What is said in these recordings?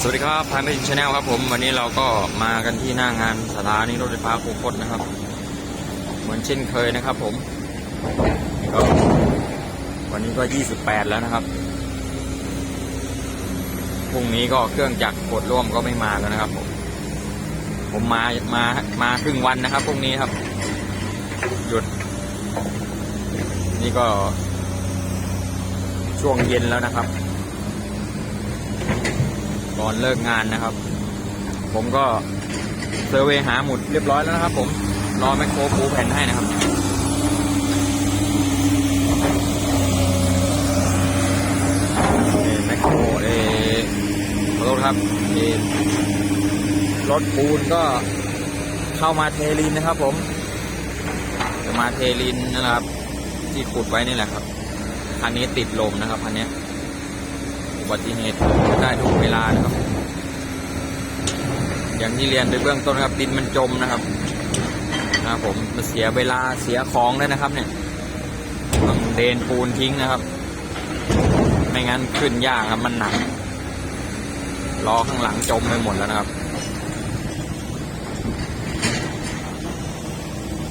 สวัสดีครับพายไม่ถึงชาแนลครับผม วันนี้เราก็มากันที่หน้างานสถานีรถไฟฟ้าโคูคตนะครับ เหมือนเช่นเคยนะครับผมก็วันนี้ก็ 28 แล้วนะครับพรุ่งนี้ก็เครื่องจักรกดร่วมก็ไม่มาแล้วนะครับผมผมมามามาครึ่งวันนะครับพรุ่งนี้ครับ หยุด นี่ก็ช่วงเย็นแล้วนะครับ ก่อนเลิกงานนะครับ ผมก็เซอร์เวย์หาหมุดเรียบร้อยแล้วนะครับ ผมรอแมคโครปูแผ่นให้นะครับแมคโครเอขอโทษครับเอรถปูนก็เข้ามาเทลินนะครับ ผมจะมาเทลินนะครับ ที่ขุดไว้นี่แหละครับคันนี้ติดลมนะครับคันนี้ บัติเหตุได้ทุกเวลานะครับ อย่างที่เรียนไปเบื้องต้นครับดินมันจมนะครับนะผมมันเสียเวลาเสียของเลยนะครับ เนี่ยต้องเดนปูนทิ้งนะครับ ไม่งั้นขึ้นยากครับมันหนักล้อข้างหลังจมไปหมดแล้วนะครับ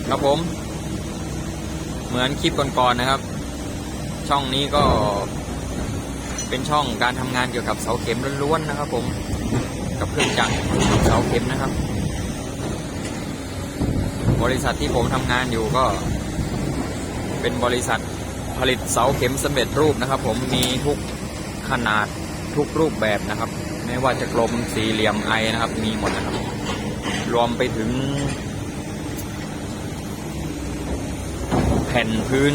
ครับผม เหมือนคลิปก่อนๆนะครับ ช่องนี้ก็ เป็นช่องการทำงานเกี่ยวกับเสาเข็มล้วนๆนะครับ ผมกับเครื่องจักรเสาเข็มนะครับ บริษัทที่ผมทำงานอยู่ก็ เป็นบริษัทผลิตเสาเข็มสำเร็จรูปนะครับ ผมมีทุกขนาดทุกรูปแบบนะครับ ไม่ว่าจะกลมสี่เหลี่ยมไอนะครับ มีหมดนะครับ รวมไปถึง แผ่นพื้น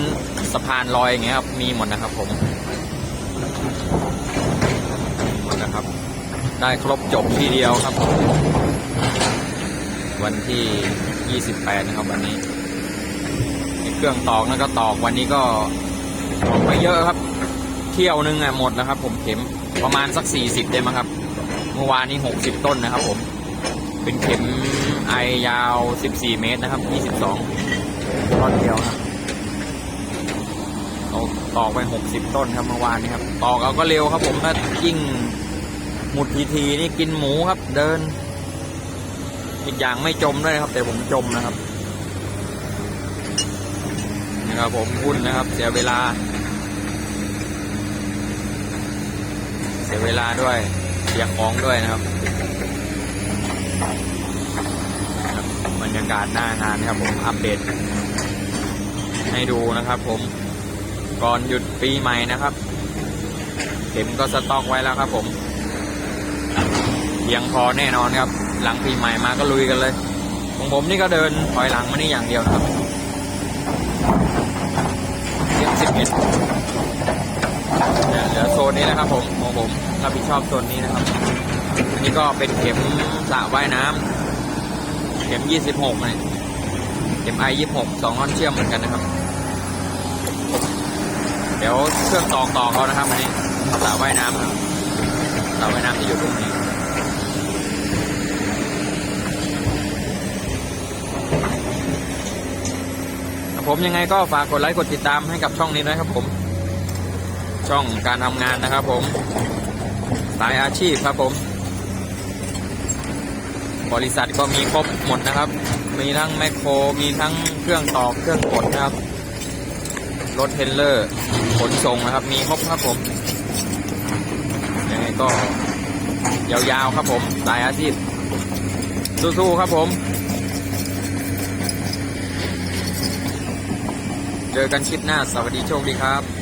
สะพานลอยอย่างเงี้ยครับมีหมดนะครับ ผม นะครับ ได้ครบจบทีเดียวครับ วันที่ 28 นะครับวันนี้เครื่องตอกนั่นก็ตอกวันนี้ก็ตอกไปเยอะครับ เที่ยวนึงอะหมดแล้วครับ ผมเข็มประมาณสัก 40 ได้มั้งครับ เมื่อวานนี้ 60 ต้นนะครับ ผม เป็นเข็มไอยาว 14 เมตรนะครับ 22ต้นเดียวครับ ตอกไปหกสิบต้นครับเมื่อวานนี้ครับตอกเอาก็เร็วครับผมถ้ายิ่งหมุดทีทีนี่กินหมูครับ เดิน อีกอย่างไม่จมด้วยครับ แต่ผมจมนะครับนะครับผมพุ่นนะครับ เสียเวลา เสียเวลาด้วย เสียของด้วยนะครับ บรรยากาศหน้างานครับผมอัปเดตให้ดูนะครับผม ก่อนหยุดปีใหม่นะครับ เข็มก็สต็อกไว้แล้วครับผมเพียงพอแน่นอนครับ หลังปีใหม่มาก็ลุยกันเลย ของผมนี่ก็เดินถอยหลังมานี่อย่างเดียวนะครับเข็มสิบเอ็ดเหลือโซนนี้นะครับผมของผมรับผิดชอบโซนนี้นะครับอันนี้ก็เป็นเข็มสระว่ายน้ำเข็มยี่สิบหกเนี่ยเข็มไอยี่สิบหกสองท่อนเชื่อมเหมือนกันนะครับ เดี๋ยวเครื่องตอกต่อเขานะครับอันนี้สระว่ายน้ำครับสระว่ายน้ำที่อยู่ตรงนี้ผมยังไงก็ฝากกดไลค์กดติดตามให้กับช่องนี้ด้วยครับผม ช่องการทำงานนะครับผมสายอาชีพครับผม บริษัทก็มีครบหมดนะครับ มีทั้งแมคโคร มีทั้งเครื่องตอกเครื่องกดนะครับ รถเทรลเลอร์ขนส่งนะครับ มีครบครับผมยังไงก็ยาวๆครับผมสายอาชีพสู้ๆครับผม เจอกันคลิปหน้า สวัสดีโชคดีครับ